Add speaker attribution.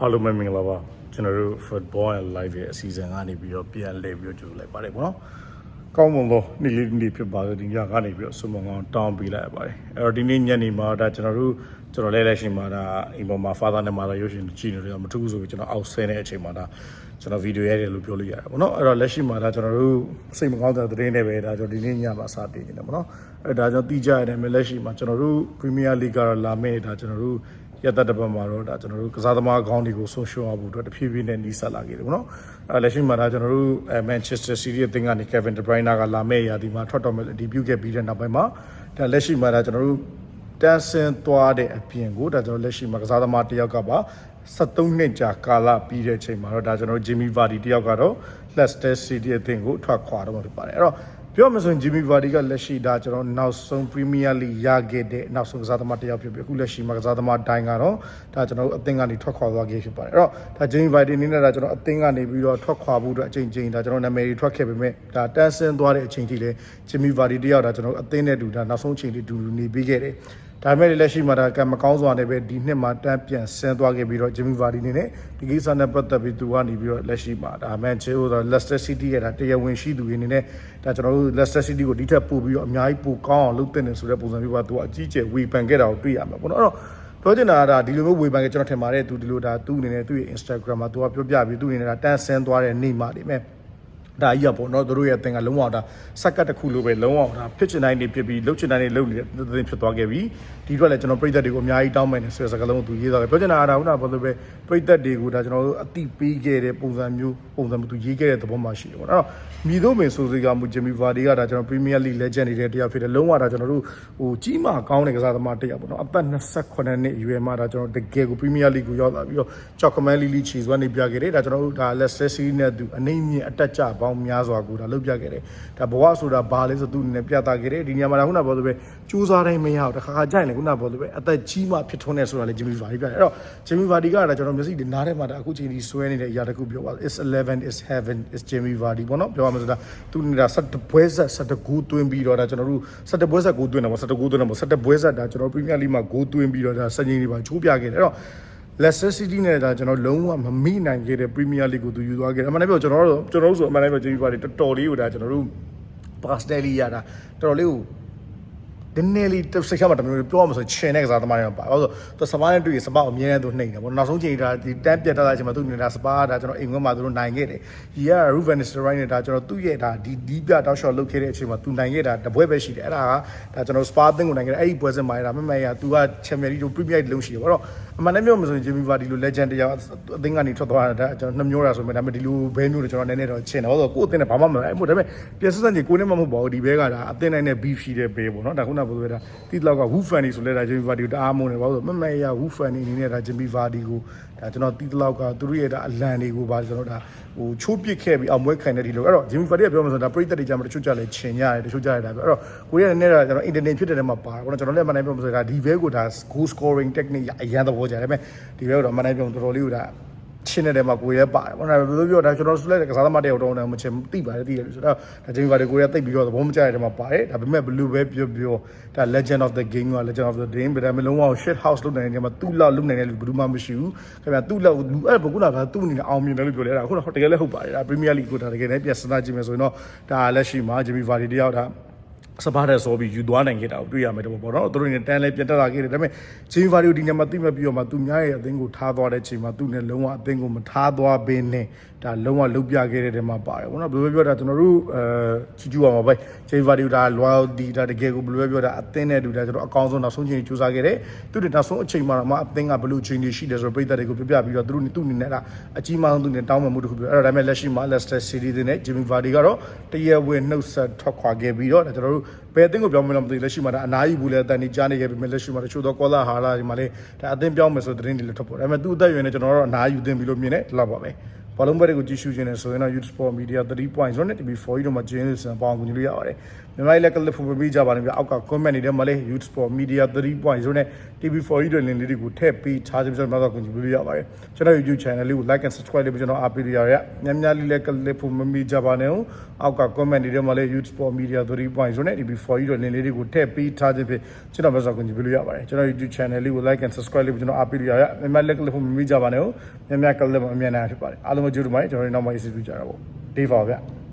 Speaker 1: အားလုံးပဲမင်္ဂလာပါကျွန်တော်တို့ football and live ရဲ့အစီအစဉ်ကနေပြီးတော့ပြန်လှည့်ပြီးတော့ကြိုလိုက်ပါတယ်ပေါ့နော်ကောင်းမွန်သောနေ့လေးနေ့ဖြစ်ပါစေဒီညကနေပြီးတော့ဆုမွန်ကောင်းတောင်းပေးလိုက်ရပါတယ်အဲ့တော့ဒီနေ့ညနေမှာဒါကျွန်တော်တို့ကျွန်တော်လဲလဲရှင်မှာဒါအိမ်ပေါ်မှာ father နဲ့ mother ရုပ်ရှင်ကြည့်နေတယ်မထူးဆိုပြီးကျွန်တော်အောက်ဆင်းတဲ့အချိန်မှာဒါကျွန်တော်ဗီဒီယိုရိုက်တယ်လို့ပြောလို့ရတယ်ပေါ့နော်အဲ့တော့လက်ရှိမှာဒါကျွန်တော်တို့စိတ်မကောင်းတဲ့သတင်းတွေပဲဒါကျွန်တော်ဒီနေ့ညမှာစတင်နေတယ်ပေါ့နော်အဲ့ဒါကြောင့်တိကျရတယ်မယ်လက်ရှိမှာကျွန်တော်တို့ Premier League ကတော့လာမယ့်ဒါကျွန်တော်တို့ ရသက်တစ်ပတ်မှာတော့ဒါကျွန်တော်တို့ကစားသမားခေါင်းတွေကိုဆုံးရှုံးအောင်ဖို့အတွက်တဖြည်းဖြည်းနဲ့နီးစပ်လာခဲ့တယ်ပေါ့နော်အဲလက်ရှိမှာဒါကျွန်တော်တို့အဲ Manchester City အသင်းကနေ Kevin De Bruyne ကလာမယ့်ရာဒီမှာထွက်တော်မဲ့ဒီပြုခဲ့ပြီးတဲ့နောက်ပိုင်းမှာဒါလက်ရှိမှာဒါကျွန်တော်တို့တန်းဆင်းသွားတဲ့အပြင်ကိုဒါကျွန်တော်လက်ရှိမှာကစားသမားတစ်ယောက်ကပါ73နှစ်ကြာကာလပြီးတဲ့အချိန်မှာတော့ဒါကျွန်တော်တို့ Jimmy Vardy တယောက်ကတော့ Leicester City အသင်းကိုထွက်ခွာတော့မှာဖြစ်ပါတယ်အဲ့တော့ ပြောမှဆိုရင် Jimmy Vardy ကလက်ရှိဒါကျွန်တော်နောက်ဆုံး Premier League ရခဲ့တဲ့နောက်ဆုံးကစားသမားတစ်ယောက်ဖြစ်ပြီးအခုလက်ရှိမှာကစားသမားတိုင်းကတော့ဒါကျွန်တော်တို့အသင်းကနေထွက်ခွာသွားခဲ့ဖြစ်ပါတယ်အဲ့တော့ဒါ Jimmy Vardy အနေနဲ့ဒါကျွန်တော်အသင်းကနေပြီးတော့ထွက်ခွာဖို့အတွက်အချိန်ချင်းဒါကျွန်တော်နာမည်တွေထွက်ခဲ့ပေမဲ့ဒါတန်းဆင်းသွားတဲ့အချိန်ထိလည်း Jimmy Vardy တယောက်ဒါကျွန်တော်အသင်းနဲ့တူဒါနောက်ဆုံးအချိန်လေးတူတူနေပြီးခဲ့တယ် ဒါပေမဲ့လက်ရှိမှာဒါကံမကောင်းစွာနဲ့ပဲဒီနှစ်မှာတန်းပြန်ဆင်းသွားခဲ့ပြီးတော့ Jimmy Vardy နေနဲ့ဒီကိစ္စနဲ့ပတ်သက်ပြီးသူကနေပြီးတော့လက်ရှိမှာဒါ Manchester Leicester City ရဲ့ဒါတရားဝင်ရှိသူတွေအနေနဲ့ဒါကျွန်တော်တို့ Leicester City ကိုဒီထက်ပိုပြီးတော့အများကြီးပိုကောင်းအောင်လုပ်တဲ့နေဆိုတဲ့ပုံစံမျိုးကသူကအကြီးကျယ်ဝေဖန်ခဲ့တာကိုတွေ့ရမှာပေါ့နော်အဲ့တော့ပြောချင်တာကဒါဒီလိုမျိုးဝေဖန်ခဲ့ကျွန်တော်ထင်ပါတယ်သူဒီလိုဒါသူ့အနေနဲ့သူ့ရဲ့ Instagram မှာသူကပြောပြပြီးသူ့အနေနဲ့ဒါတန်းဆင်းသွားတဲ့နေ့မှာနေမဲ့ ဒါကြီးကပေါ့နော်တို့ရဲ့အသင်ကလုံးဝဒါစက်ကတ်တစ်ခုလိုပဲလုံးဝဒါဖြစ်ချင်တိုင်းနေဖြစ်ပြီးလှုပ်ချင်တိုင်းနေလှုပ်နေတဲ့သင်ဖြစ်သွားခဲ့ပြီဒီအတွက်လည်းကျွန်တော်ပြည်သက်တွေကိုအများကြီးတောင်းမယ်နေဆိုတဲ့စကားလုံးကိုသူရေးသွားတယ်ပြောချင်တာကဒါခုနကဘာလို့ပဲပြည်သက်တွေကိုဒါကျွန်တော်တို့အတိပေးခဲ့တဲ့ပုံစံမျိုးပုံစံမျိုးသူရေးခဲ့တဲ့သဘောမှရှိတယ်ပေါ့နော်အဲ့တော့မြည်တို့ပင်ဆိုစီကမူဂျမီဗာဒီကဒါကျွန်တော် Premier League Legend နေတဲ့တယောက်ဖြစ်တယ်လုံးဝဒါကျွန်တော်တို့ဟိုကြီးမာကောင်းတဲ့ကစားသမားတယောက်ပေါ့နော်အသက်28နှစ်အရွယ်မှာဒါကျွန်တော်တကယ်ကို Premier League ကိုရောက်လာပြီးတော့ Chocomel Lily Cheese ကနေပြခဲ့တယ်ဒါကျွန်တော်တို့ဒါ Leicester City နဲ့သူအနေမြင့်အတက်ကြပေါင်းများစွာကိုဒါလုပ်ပြခဲ့တယ်ဒါဘဝဆိုတာဘာလဲဆိုသူအနေနဲ့ပြသခဲ့တယ်ဒီညမှာဒါခုနကပြောလို့ပဲစူးစားတိုင်းမရအောင်တခါခါကြိုက်တယ်ခုနကပြောလို့ပဲအသက်ကြီးမှဖြစ်ထွန်းနေဆိုတာလေ Jimmy Vardy ပြတယ်အဲ့တော့ Jimmy Vardy ကဒါကျွန်တော်မျက်စိဒီနားထဲမှာဒါအခုချိန်ဒီဆွဲနေတဲ့အရာတစ်ခုပြောပါ is 11 is heaven is Jimmy Vardy ပေါ့နော်ပြောရမှာဆိုတာသူနေတာ17ပွဲဆက်17ဂိုးသွင်းပြီးတော့ဒါကျွန်တော်တို့17ပွဲဆက်ဂိုးသွင်းတယ်ပေါ့17ဂိုးသွင်းတယ်ပေါ့17ပွဲဆက်ဒါကျွန်တော် Premier League မှာဂိုးသွင်းပြီးတော့ဒါစံချိန်တွေပါချိုးပြခဲ့တယ်အဲ့တော့ Leicester City နဲ့ဒါကျွန်တော်လုံးဝမမိနိုင်ခဲ့တဲ့ Premier League ကိုသူယူသွားခဲ့တယ်အမှန်တကယ်ပြောကျွန်တော်တို့ကျွန်တော်တို့ဆိုအမှန်တကယ်ပြော Jimmy Vardy တော်တော်လေးကိုဒါကျွန်တော်တို့ Pastel ရတာတော်တော်လေးကို ဒီနေ့လေးတစ်စိတ်ခါမှတမျိုးပြောရမှာဆိုချင်တဲ့ကစားသမားတွေပါဘာလို့ဆိုသူစပါးနဲ့တွေ့ရင်စပါးအမြဲတမ်းသူနှိမ့်တယ်ပေါ့နောက်ဆုံးချိန်ဒါဒီတန်းပြတ်တက်လာချိန်မှာသူနေတာစပါးဒါကျွန်တော်အိမ်ခွန်းမှာသူတို့နိုင်ခဲ့တယ်ဒီက Ruben Nistelrooy နဲ့ဒါကျွန်တော်သူ့ရဲ့ဒါဒီဒီပြတောက်ရှော့လုပ်ခဲ့တဲ့အချိန်မှာသူနိုင်ခဲ့တာတပွဲပဲရှိတယ်အဲ့ဒါကဒါကျွန်တော်စပါးအသင်းကိုနိုင်ခဲ့တယ်အဲ့ဒီပွဲစဉ်မှာဒါမမရသူက Champions League တို့ Premier League လုံးရှိတယ်ပေါ့တော့အမှန်တမ်းပြောမှဆိုရင် Jimmy Vardy လို legend တယောက်အသင်းကနေထွက်သွားတာဒါကျွန်တော်နှမျိုးတာဆိုပေမဲ့ဒါပေမဲ့ဒီလိုဘဲမျိုးတွေကျွန်တော်နည်းနည်းတော့ချင်တယ်ဟုတ်ဆိုကိုယ်အသင်းနဲ့ဘာမှမလိုက်ဘူးဒါပေမဲ့ပြည့်စစံကြီးကိုယ်နဲ့မှမဟုတ်ပါဘူးဒီဘဲကဒါအသင်းတိုင်းနဲ့ beef ရှိတဲ့ဘဲပေါ့နော်ဒါခုနကပြောတာတိလောက်က Who fan နေဆိုလဲဒါ Jimmy Vardy ကိုတအားမုန်းတယ်ဘာလို့ဆိုမမရ Who fan နေအနေနဲ့ဒါ Jimmy Vardy ကိုဒါကျွန်တော်တိလောက်ကသူတို့ရဲ့ဒါအလံတွေကိုပါကျွန်တော်ဒါဟိုချိုးပစ်ခဲ့ပြီးအောင်ပွဲခံတဲ့ဒီလိုအဲ့တော့ Jimmy Vardy ကပြောမှဆိုဒါပရိသတ်တွေကြမှာတချို့ကြလဲချင်ကြတယ်တချို့ကြရတာပဲအဲ့တော့ကိုရတဲ့နေ့ကကျွန်တော် internet ဖြစ်တဲ့ထဲမှာပါတော့ကျွန်တော်လည်းမနိုင်ပြောမှဆိုဒါဒီဘဲကိုဒါ goal scoring technique အရန်သဘောကြတယ်ဒါပေမဲ့ဒီဘဲကိုတော့မနိုင်ပြောတော်တော်လေးကိုဒါ ချင်းတဲ့မှာကိုရဲပါတယ်ဘာလို့လဲပြောတာကျွန်တော်ဆိုလဲကစားသမားတယောက်တော့မချင်သိပါတယ်သိတယ်ဆိုတော့ဒါဂျင်းဗာဒီကိုရဲသိပြီးတော့သဘောမကျတဲ့ထဲမှာပါတယ်ဒါပေမဲ့ဘလူးပဲပြောပြောဒါ legend of the game က legend of the game ဒါပေမဲ့လုံးဝ shit house လုပ်နိုင်တဲ့နေရာမှာသူ့လောက်လုပ်နိုင်တဲ့လူဘယ်သူမှမရှိဘူးခင်ဗျာသူ့လောက်လူအဲ့ဘကုနာကသူ့အနေနဲ့အောင်မြင်တယ်လို့ပြောလဲအဲ့ဒါအခုတော့တကယ်လည်းဟုတ်ပါတယ်ဒါ Premier League ကိုဒါတကယ်လည်းပြန်စဉ်းစားကြည့်မယ်ဆိုရင်တော့ဒါလက်ရှိမှာ Jimmy Vardy တယောက်ဒါ စပါးတဲ့ဆိုပြီးယူသွားနိုင်ခဲ့တာကိုတွေ့ရမယ်တော့ပေါ့နော်သူတို့နေတန်းလဲပြတ်တက်လာခဲ့တယ်ဒါပေမဲ့ဂျင်းဗာဒီယိုဒီညမှာသိမပြီးတော့မှသူများရဲ့အသင်းကိုထားသွားတဲ့ချိန်မှာသူနဲ့လုံးဝအသင်းကိုမထားသွားဘဲနဲ့ဒါလုံးဝလုတ်ပြခဲ့တဲ့တဲမှာပါတယ်ပေါ့နော်ဘယ်လိုပြောတာကျွန်တော်တို့အဲချီကျူပါမှာပဲဂျင်းဗာဒီယိုဒါ loyalty ဒါတကယ်ကိုဘယ်လိုပြောတာအသင်းနဲ့တူတာကျွန်တော်အကောင်းဆုံးနောက်ဆုံးချိန်စူးစမ်းခဲ့တယ်သူတို့နောက်ဆုံးအချိန်မှာတော့မှအသင်းကဘယ်လိုချိန်တွေရှိတယ်ဆိုတော့ပြည်သက်တွေကိုပြပြပြီးတော့သူတို့သူ့အနေနဲ့ကအကြီးမားဆုံးသူနဲ့တောင်းပန်မှုတစ်ခုပြောအဲ့ဒါဒါပေမဲ့လက်ရှိမှာ Leicester City နဲ့ Jimmy Vardy ကတော့တရဝဲနှုတ်ဆက်ထွက်ခွာခဲ့ပြီးတော့ဒါကျွန်တော်တို့ဘယ်အသင်းကိုပြောင်းမလဲမသိလက်ရှိမှာဒါအနားယူဘူးလဲအတန်ကြီးကြားနေခဲ့ပြီမဲ့လက်ရှိမှာတချို့တော့ကောလာဟာလာဒီမှာလေဒါအသင်းပြောင်းမယ်ဆိုတဲ့သတင်းတွေလည်းထွက်ပေါ်တယ်ဒါပေမဲ့သူ့အသက်အရွယ်နဲ့ကျွန်တော်တို့အနားယူသင့်ပြီလို့မြင်တယ်ဒီလောက်ပါပဲ ဘောလုံးဘက်တွေကိုကြည့်ရှုခြင်းနဲ့ဆိုရင်တော့ Youth Sport Media 3.0နဲ့ TV4 တို့မှာကျင်းနေစံပေါအောင်ကူညီလို့ရပါတယ်မြန်မာလည်းကလစ်ဖို့မပြီးကြပါနဲ့ဗျအောက်က comment တွေထဲမှာလည်း Youth Sport Media 3.0နဲ့ TV4 တွေလင်းလေးတွေကိုထည့်ပေးထားခြင်းကျွန်တော်တို့ကကြည့်လို့ရပါတယ်ကျွန်တော် YouTube channel လေးကို like and subscribe လုပ်ပြီးကျွန်တော်အားပေးရရညံ့ညလေးလည်းကလစ်ဖို့မပြီးကြပါနဲ့အောက်က comment တွေထဲမှာလည်း Youth Sport Media 3.0နဲ့ TV4 တွေလင်းလေးတွေကိုထည့်ပေးထားခြင်းဖြင့်ကျွန်တော်တို့ကကြည့်လို့ရပါတယ်ကျွန်တော် YouTube channel လေးကို like and subscribe လုပ်ပြီးကျွန်တော်အားပေးရရမြန်မာလည်းကလစ်ဖို့မပြီးကြပါနဲ့ညံ့ညကလစ်မအမြန်နိုင်ဖြစ်ပါတယ်အားလုံးကြိုးတူပါတယ်ကျွန်တော်တို့နောက်မှ AC ပြကြတာပေါ့ Day ပါဗျ